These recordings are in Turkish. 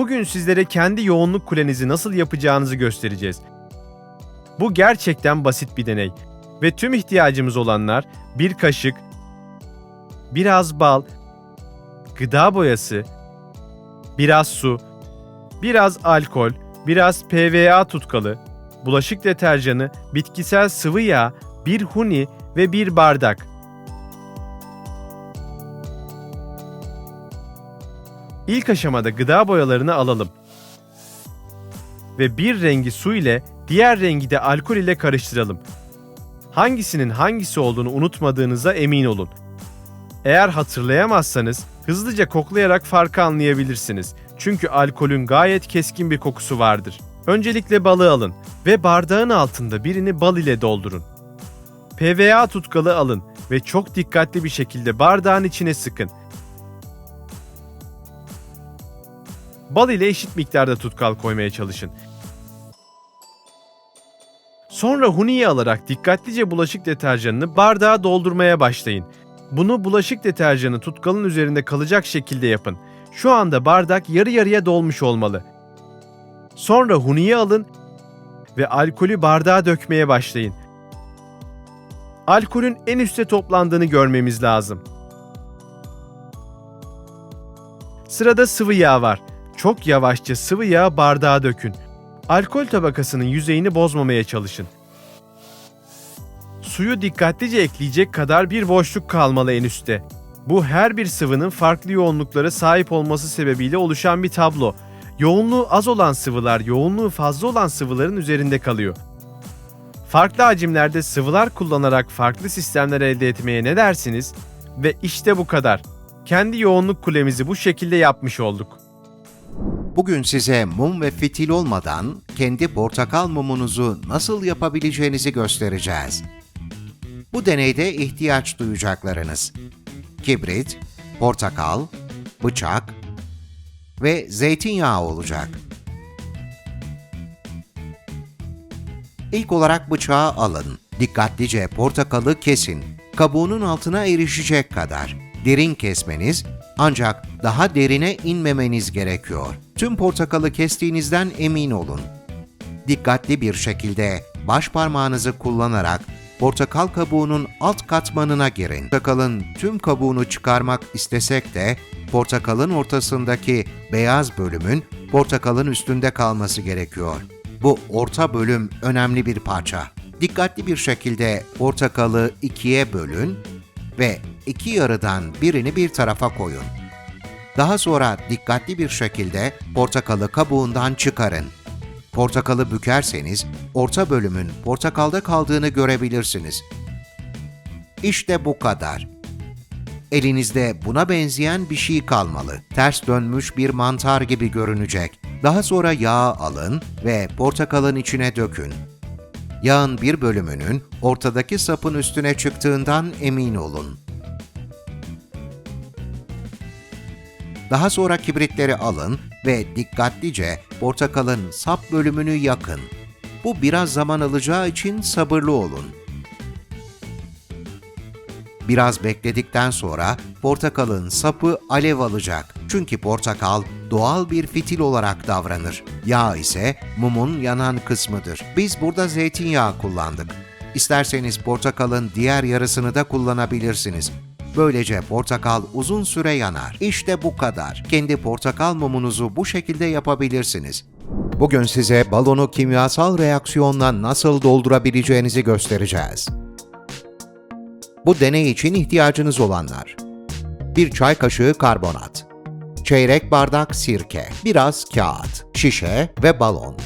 Bugün sizlere kendi yoğunluk kulenizi nasıl yapacağınızı göstereceğiz. Bu gerçekten basit bir deney ve tüm ihtiyacımız olanlar bir kaşık, biraz bal, gıda boyası, biraz su, biraz alkol, biraz PVA tutkalı, bulaşık deterjanı, bitkisel sıvı yağ, bir huni ve bir bardak. İlk aşamada gıda boyalarını alalım. Ve bir rengi su ile diğer rengi de alkol ile karıştıralım. Hangisinin hangisi olduğunu unutmadığınıza emin olun. Eğer hatırlayamazsanız hızlıca koklayarak farkı anlayabilirsiniz. Çünkü alkolün gayet keskin bir kokusu vardır. Öncelikle balı alın ve bardağın altında birini bal ile doldurun. PVA tutkalı alın ve çok dikkatli bir şekilde bardağın içine sıkın. Bal ile eşit miktarda tutkal koymaya çalışın. Sonra huniyi alarak dikkatlice bulaşık deterjanını bardağa doldurmaya başlayın. Bunu bulaşık deterjanı tutkalın üzerinde kalacak şekilde yapın. Şu anda bardak yarı yarıya dolmuş olmalı. Sonra huniyi alın ve alkolü bardağa dökmeye başlayın. Alkolün en üste toplandığını görmemiz lazım. Sırada sıvı yağ var. Çok yavaşça sıvı yağ bardağa dökün. Alkol tabakasının yüzeyini bozmamaya çalışın. Suyu dikkatlice ekleyecek kadar bir boşluk kalmalı en üstte. Bu her bir sıvının farklı yoğunluklara sahip olması sebebiyle oluşan bir tablo. Yoğunluğu az olan sıvılar yoğunluğu fazla olan sıvıların üzerinde kalıyor. Farklı hacimlerde sıvılar kullanarak farklı sistemler elde etmeye ne dersiniz? Ve işte bu kadar. Kendi yoğunluk kulemizi bu şekilde yapmış olduk. Bugün size mum ve fitil olmadan kendi portakal mumunuzu nasıl yapabileceğinizi göstereceğiz. Bu deneyde ihtiyaç duyacaklarınız kibrit, portakal, bıçak ve zeytinyağı olacak. İlk olarak bıçağı alın. Dikkatlice portakalı kesin. Kabuğunun altına erişecek kadar. Derin kesmeniz ancak daha derine inmemeniz gerekiyor. Tüm portakalı kestiğinizden emin olun. Dikkatli bir şekilde baş parmağınızı kullanarak portakal kabuğunun alt katmanına girin. Portakalın tüm kabuğunu çıkarmak istesek de portakalın ortasındaki beyaz bölümün portakalın üstünde kalması gerekiyor. Bu orta bölüm önemli bir parça. Dikkatli bir şekilde portakalı ikiye bölün ve iki yarıdan birini bir tarafa koyun. Daha sonra dikkatli bir şekilde portakalı kabuğundan çıkarın. Portakalı bükerseniz orta bölümün portakalda kaldığını görebilirsiniz. İşte bu kadar. Elinizde buna benzeyen bir şey kalmalı. Ters dönmüş bir mantar gibi görünecek. Daha sonra yağı alın ve portakalın içine dökün. Yağın bir bölümünün ortadaki sapın üstüne çıktığından emin olun. Daha sonra kibritleri alın ve dikkatlice portakalın sap bölümünü yakın. Bu biraz zaman alacağı için sabırlı olun. Biraz bekledikten sonra portakalın sapı alev alacak. Çünkü portakal doğal bir fitil olarak davranır. Yağ ise mumun yanan kısmıdır. Biz burada zeytinyağı kullandık. İsterseniz portakalın diğer yarısını da kullanabilirsiniz. Böylece portakal uzun süre yanar. İşte bu kadar. Kendi portakal mumunuzu bu şekilde yapabilirsiniz. Bugün size balonu kimyasal reaksiyonla nasıl doldurabileceğinizi göstereceğiz. Bu deney için ihtiyacınız olanlar. Bir çay kaşığı karbonat, çeyrek bardak sirke, biraz kağıt, şişe ve balon.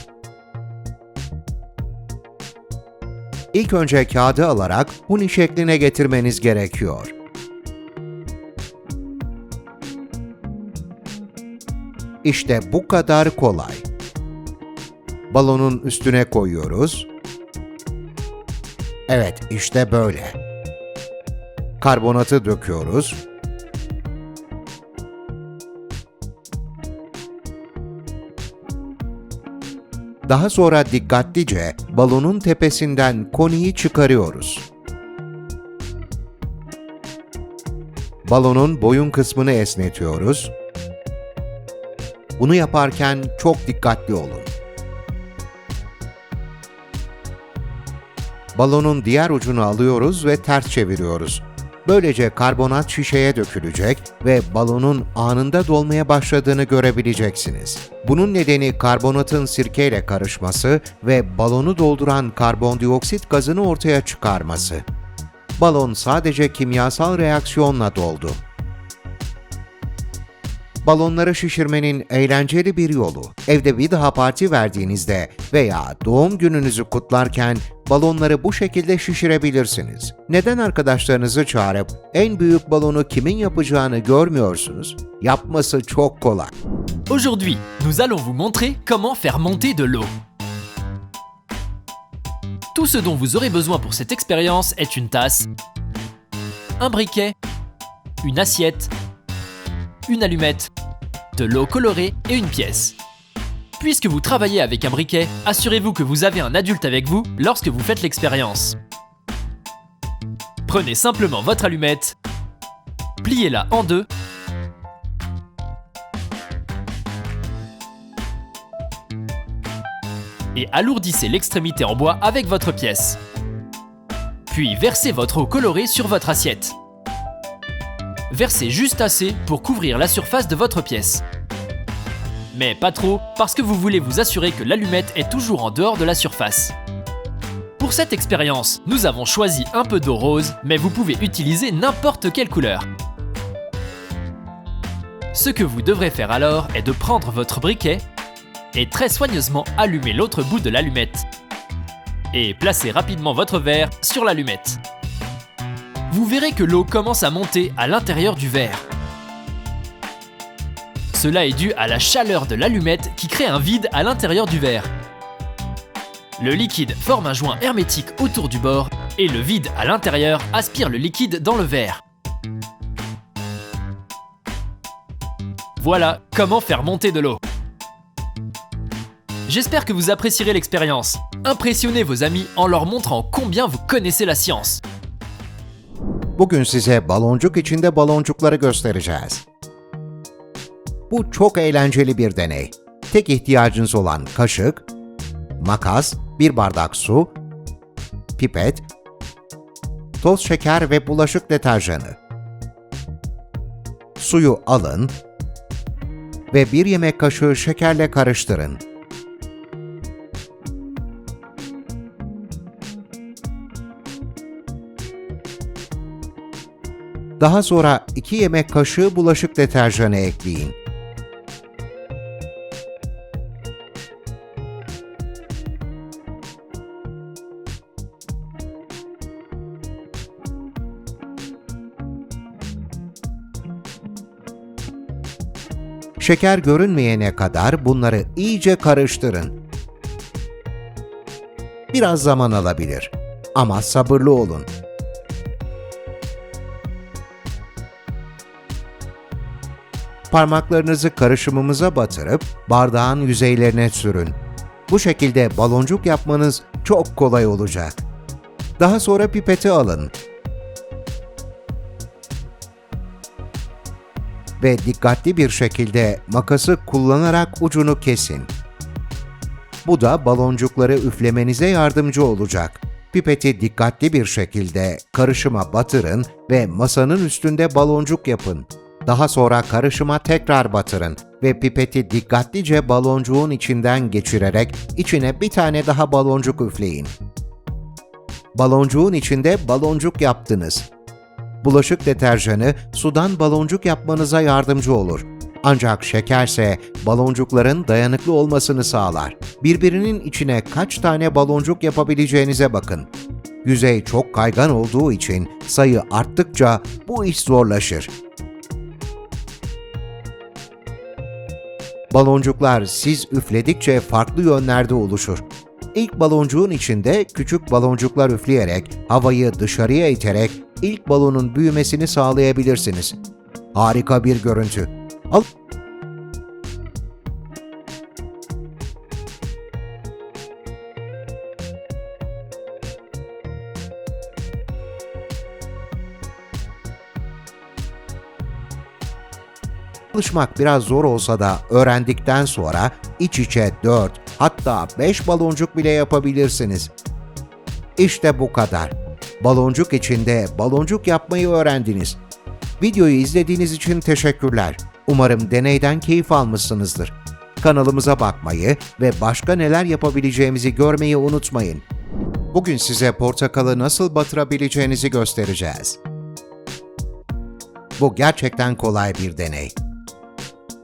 İlk önce kağıdı alarak huni şekline getirmeniz gerekiyor. İşte bu kadar kolay. Balonun üstüne koyuyoruz. Evet, işte böyle. Karbonatı döküyoruz. Daha sonra dikkatlice balonun tepesinden koniyi çıkarıyoruz. Balonun boyun kısmını esnetiyoruz Bunu yaparken çok dikkatli olun. Balonun diğer ucunu alıyoruz ve ters çeviriyoruz. Böylece karbonat şişeye dökülecek ve balonun anında dolmaya başladığını görebileceksiniz. Bunun nedeni karbonatın sirkeyle karışması ve balonu dolduran karbondioksit gazını ortaya çıkarması. Balon sadece kimyasal reaksiyonla doldu. Balonları şişirmenin eğlenceli bir yolu. Evde bir daha parti verdiğinizde veya doğum gününüzü kutlarken balonları bu şekilde şişirebilirsiniz. Neden arkadaşlarınızı çağırıp en büyük balonu kimin yapacağını görmüyorsunuz? Yapması çok kolay. Aujourd'hui, nous allons vous montrer comment faire monter de l'eau. Tout ce dont vous aurez besoin pour cette expérience est une tasse, un briquet, une assiette, une allumette, de l'eau colorée et une pièce. Puisque vous travaillez avec un briquet, assurez-vous que vous avez un adulte avec vous lorsque vous faites l'expérience. Prenez simplement votre allumette, pliez-la en deux et alourdissez l'extrémité en bois avec votre pièce. Puis versez votre eau colorée sur votre assiette. Versez juste assez pour couvrir la surface de votre pièce. Mais pas trop, parce que vous voulez vous assurer que l'allumette est toujours en dehors de la surface. Pour cette expérience, nous avons choisi un peu d'eau rose, mais vous pouvez utiliser n'importe quelle couleur. Ce que vous devrez faire alors est de prendre votre briquet et très soigneusement allumer l'autre bout de l'allumette. Et placez rapidement votre verre sur l'allumette. Vous verrez que l'eau commence à monter à l'intérieur du verre. Cela est dû à la chaleur de l'allumette qui crée un vide à l'intérieur du verre. Le liquide forme un joint hermétique autour du bord et le vide à l'intérieur aspire le liquide dans le verre. Voilà comment faire monter de l'eau. J'espère que vous apprécierez l'expérience. Impressionnez vos amis en leur montrant combien vous connaissez la science. Bugün size baloncuk içinde baloncukları göstereceğiz. Bu çok eğlenceli bir deney. Tek ihtiyacınız olan kaşık, makas, bir bardak su, pipet, toz şeker ve bulaşık deterjanı. Suyu alın ve bir yemek kaşığı şekerle karıştırın. Daha sonra 2 yemek kaşığı bulaşık deterjanı ekleyin. Şeker görünmeyene kadar bunları iyice karıştırın. Biraz zaman alabilir ama sabırlı olun. Parmaklarınızı karışımımıza batırıp bardağın yüzeylerine sürün. Bu şekilde baloncuk yapmanız çok kolay olacak. Daha sonra pipeti alın. Ve dikkatli bir şekilde makası kullanarak ucunu kesin. Bu da baloncukları üflemenize yardımcı olacak. Pipeti dikkatli bir şekilde karışıma batırın ve masanın üstünde baloncuk yapın. Daha sonra karışıma tekrar batırın ve pipeti dikkatlice baloncuğun içinden geçirerek içine bir tane daha baloncuk üfleyin. Baloncuğun içinde baloncuk yaptınız. Bulaşık deterjanı sudan baloncuk yapmanıza yardımcı olur. Ancak şekerse baloncukların dayanıklı olmasını sağlar. Birbirinin içine kaç tane baloncuk yapabileceğinize bakın. Yüzey çok kaygan olduğu için sayı arttıkça bu iş zorlaşır. Baloncuklar siz üfledikçe farklı yönlerde oluşur. İlk baloncuğun içinde küçük baloncuklar üfleyerek havayı dışarıya iterek ilk balonun büyümesini sağlayabilirsiniz. Harika bir görüntü. Al Çalışmak biraz zor olsa da öğrendikten sonra iç içe 4 hatta 5 baloncuk bile yapabilirsiniz. İşte bu kadar. Baloncuk içinde baloncuk yapmayı öğrendiniz. Videoyu izlediğiniz için teşekkürler. Umarım deneyden keyif almışsınızdır. Kanalımıza bakmayı ve başka neler yapabileceğimizi görmeyi unutmayın. Bugün size portakalı nasıl batırabileceğinizi göstereceğiz. Bu gerçekten kolay bir deney.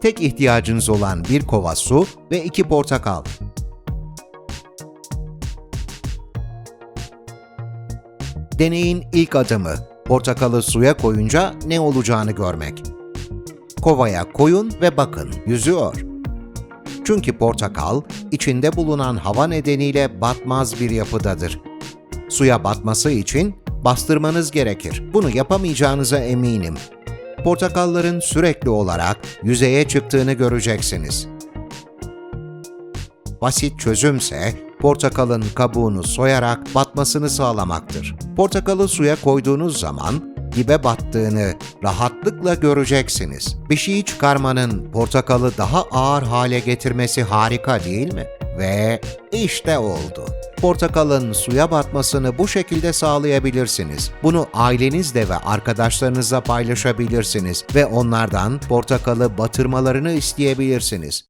Tek ihtiyacınız olan bir kova su ve iki portakal. Deneyin ilk adımı, portakalı suya koyunca ne olacağını görmek. Kovaya koyun ve bakın, yüzüyor. Çünkü portakal, içinde bulunan hava nedeniyle batmaz bir yapıdadır. Suya batması için bastırmanız gerekir. Bunu yapamayacağınıza eminim. Portakalların sürekli olarak yüzeye çıktığını göreceksiniz. Basit çözümse portakalın kabuğunu soyarak batmasını sağlamaktır. Portakalı suya koyduğunuz zaman dibe battığını rahatlıkla göreceksiniz. Bir şeyi çıkarmanın portakalı daha ağır hale getirmesi harika değil mi? Ve işte oldu. Portakalın suya batmasını bu şekilde sağlayabilirsiniz. Bunu ailenizle ve arkadaşlarınızla paylaşabilirsiniz ve onlardan portakalı batırmalarını isteyebilirsiniz.